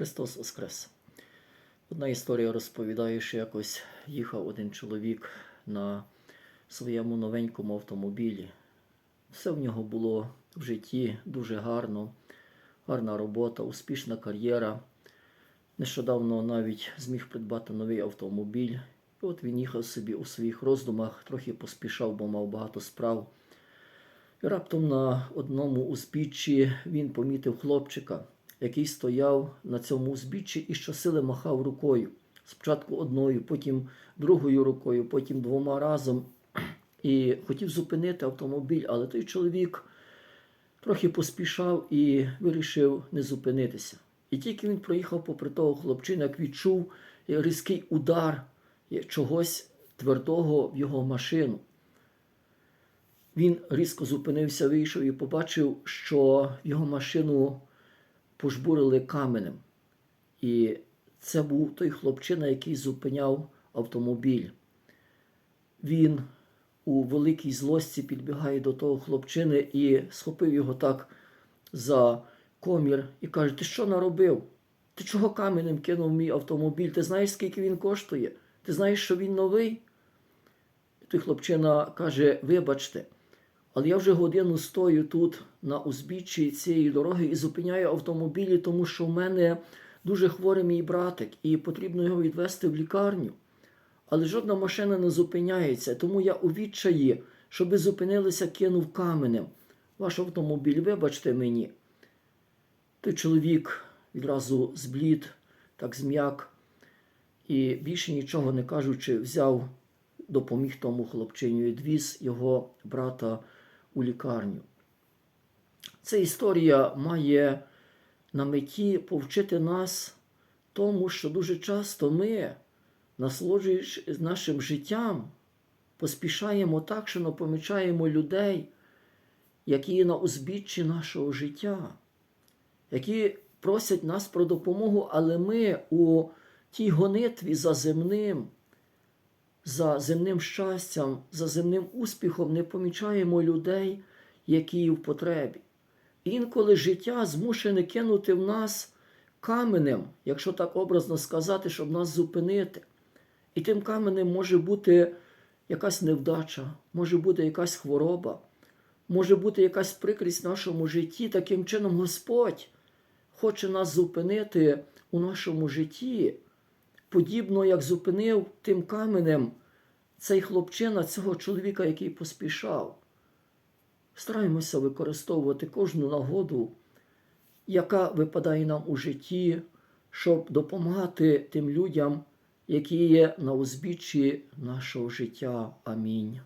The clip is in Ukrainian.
Христос Воскрес. Одна історія розповідає, що якось їхав один чоловік на своєму новенькому автомобілі. Все в нього було в житті дуже гарно, гарна робота, успішна кар'єра. Нещодавно навіть зміг придбати новий автомобіль. І от він їхав собі у своїх роздумах, трохи поспішав, бо мав багато справ. І раптом на одному узбіччі він помітив хлопчика, який стояв на цьому узбіччі і щосили махав рукою. Спочатку одною, потім другою рукою, потім двома разом. І хотів зупинити автомобіль, але той чоловік трохи поспішав і вирішив не зупинитися. І тільки він проїхав попри того хлопчина, як відчув різкий удар чогось твердого в його машину. Він різко зупинився, вийшов і побачив, що його машину пожбурили каменем. І це був той хлопчина, який зупиняв автомобіль. Він у великій злості підбігає до того хлопчини і схопив його так за комір і каже: Ти що наробив? Ти чого каменем кинув мій автомобіль? Ти знаєш, скільки він коштує? Ти знаєш, що він новий? І той хлопчина каже: Вибачте, але я вже годину стою тут на узбіччі цієї дороги і зупиняю автомобілі, тому що в мене дуже хворий мій братик, і потрібно його відвезти в лікарню. Але жодна машина не зупиняється, тому я у відчаї, щоби зупинилися, кинув каменем. Ваш автомобіль, вибачте мені. Той чоловік відразу зблід, так зм'як, і більше нічого не кажучи, взяв, допоміг тому хлопчиню і відвіз його брата у лікарню. Ця історія має на меті повчити нас тому, що дуже часто ми, насолоджуючись нашим життям, поспішаємо так, що не помічаємо людей, які є на узбіччі нашого життя, які просять нас про допомогу, але ми у тій гонитві за земним, за земним щастям, за земним успіхом не помічаємо людей, які в потребі. Інколи життя змушене кинути в нас каменем, якщо так образно сказати, щоб нас зупинити. І тим каменем може бути якась невдача, може бути якась хвороба, може бути якась прикрість в нашому житті. Таким чином, Господь хоче нас зупинити у нашому житті, подібно як зупинив тим каменем цей хлопчина, цього чоловіка, який поспішав. Стараємося використовувати кожну нагоду, яка випадає нам у житті, щоб допомагати тим людям, які є на узбіччі нашого життя. Амінь.